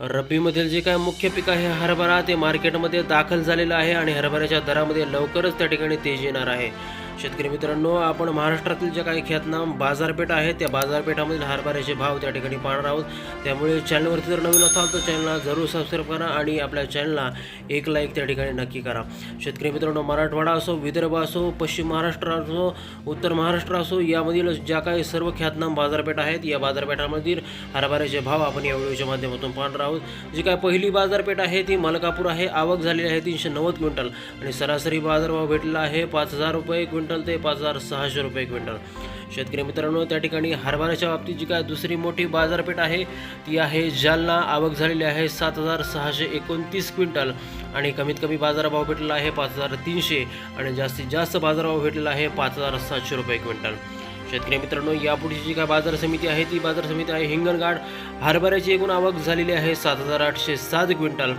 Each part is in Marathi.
रब्बीमधील जे काय मुख्य पीक आहे हरभरा ते मार्केटमध्ये दाखल झालेलं आहे आणि हरभऱ्याच्या दरामध्ये लवकरच त्या ठिकाणी तेजी येणार आहे. शेतकरी मित्रांनो आपण महाराष्ट्रातील ज्या काही ख्यातनाम बाजारपेठ आहेत त्या बाजारपेठामधील हरभऱ्याचे भाव त्या ठिकाणी पाहणार आहोत. त्यामुळे चॅनलवरती जर नवीन असाल तर चॅनलला जरूर सबस्क्राईब करा आणि आपल्या चॅनलला एक लाईक त्या ठिकाणी नक्की करा. शेतकरी मित्रांनो मराठवाडा असो विदर्भ असो पश्चिम महाराष्ट्र असो उत्तर महाराष्ट्र असो यामधील ज्या काही सर्व ख्यातनाम बाजारपेठ आहेत या बाजारपेठामधील हरभऱ्याचे भाव आपण या व्हिडिओच्या माध्यमातून पाहणार आहोत. जी काय पहिली बाजारपेठ आहे ती मलकापूर आहे. आवक झालेली आहे तीनशे नव्वद क्विंटल आणि सरासरी बाजारभाव भेटला आहे पाच हजार रुपये क्विंटल. ते पाच हजार सहाशे रुपये क्विंटल. शेतकरी मित्रांनो त्या ठिकाणी हरभऱ्याच्या बाबतीत जी काय दुसरी मोठी बाजारपेठ आहे ती आहे जालना. आवक झालेली आहे सात हजार सहाशे एकोणतीस क्विंटल. आणि कमीत कमी बाजारभाव भेटलेला आहे पाच हजार तीनशे. आणि जास्तीत जास्त बाजारभाव भेटलेला आहे पाच हजार सातशे रुपये क्विंटल. शेतकरी मित्रांनो यापुढची जी काय बाजार समिती आहे ती बाजार समिती आहे हिंगणघाट. हरभऱ्याची एकूण आवक झालेली आहे सात हजार आठशे सात क्विंटल.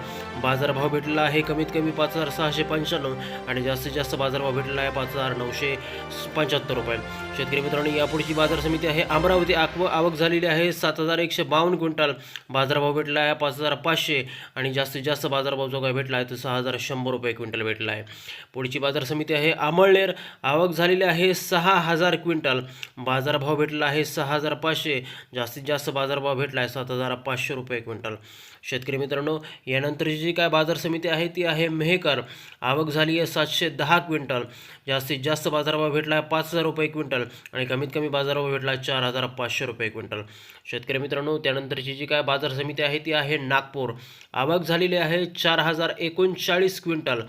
बाजारभाव भेटलेला आहे कमीत कमी पाच हजार सहाशे पंच्याण्णव आणि जास्तीत जास्त बाजारभाव भेटलेला आहे पाच हजार नऊशे पंच्याहत्तर रुपये. शेतकरी मित्रांनो यापुढची बाजार समिती आहे अमरावती. आकव आवक झालेली आहे सात हजार एकशे बावन्न क्विंटल. बाजारभाव भेटला आहे पाच हजार पाचशे आणि जास्तीत जास्त बाजारभाव जो काय भेटला आहे तो सहा हजार शंभर रुपये क्विंटल भेटला आहे. पुढची बाजार समिती आहे आमळनेर. आवक झालेली आहे सहा हजार क्विंटल. बाजारभाव भेटला आहे सहा हजार पाचशे. जास्तीत जास्त बाजारभाव भेटला आहे सात हजार पाचशे रुपये क्विंटल. शेतकरी मित्रांनो यानंतरची जी काय बाजार समिती आहे ती आहे मेहकर. आवक झाली आहे सातशे दहा क्विंटल. जास्तीत जास्त बाजारभाव भेटला आहे पाच हजार रुपये क्विंटल आणि कमीत कमी बाजारभाव भेटला आहे चार हजार पाचशे रुपये क्विंटल. शेतकरी मित्रांनो त्यानंतरची जी काय बाजार समिती आहे ती आहे नागपूर. आवक झालेली आहे चार हजार एकोणचाळीस क्विंटल.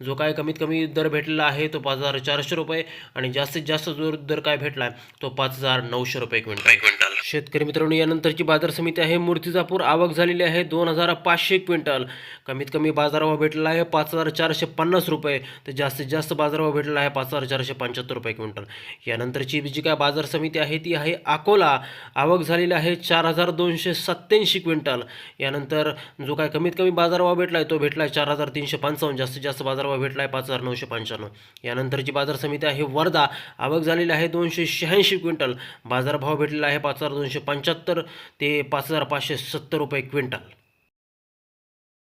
जो काय कमीत कमी दर भेटलेला आहे तो पाच हजार चारशे रुपये आणि जास्तीत जास्त जो दर काय भेटला आहे तो पाच हजार नऊशे रुपये क्विंटल. क्विंटल. शेतकरी मित्रांनो यानंतरची बाजार समिती आहे. मूर्तिजापूर आवक झालेली आहे. दोन हजार पाचशे क्विंटल. कमीत कमी बाजारभाव भेटला आहे पाच हजार चारशे पन्नास रुपये. तर जास्तीत जास्त बाजारभाव भेटला आहे पाच हजार चारशे पंच्याहत्तर रुपये क्विंटल. यानंतरची जी काय बाजार समिती आहे ती आहे अकोला. आवक झालेली आहे चार हजार दोनशे सत्त्याऐंशी क्विंटल. यानंतर जो काय कमीत कमी बाजारभाव भेटला आहे तो भेटला आहे चार हजार तीनशे पंचावन्न. जास्तीत जास्त बाजारभाव भेटला आहे पाच हजार नऊशे पंच्याण्णव. यानंतरची बाजार समिती आहे वर्धा. आवक झालेली आहे दोनशे शहाऐंशी क्विंटल. बाजारभाव भेटलेला आहे पाच हजार हजार दोनशे पंच्याहत्तर ते पाच हजार पाचशे सत्तर रुपये क्विंटल.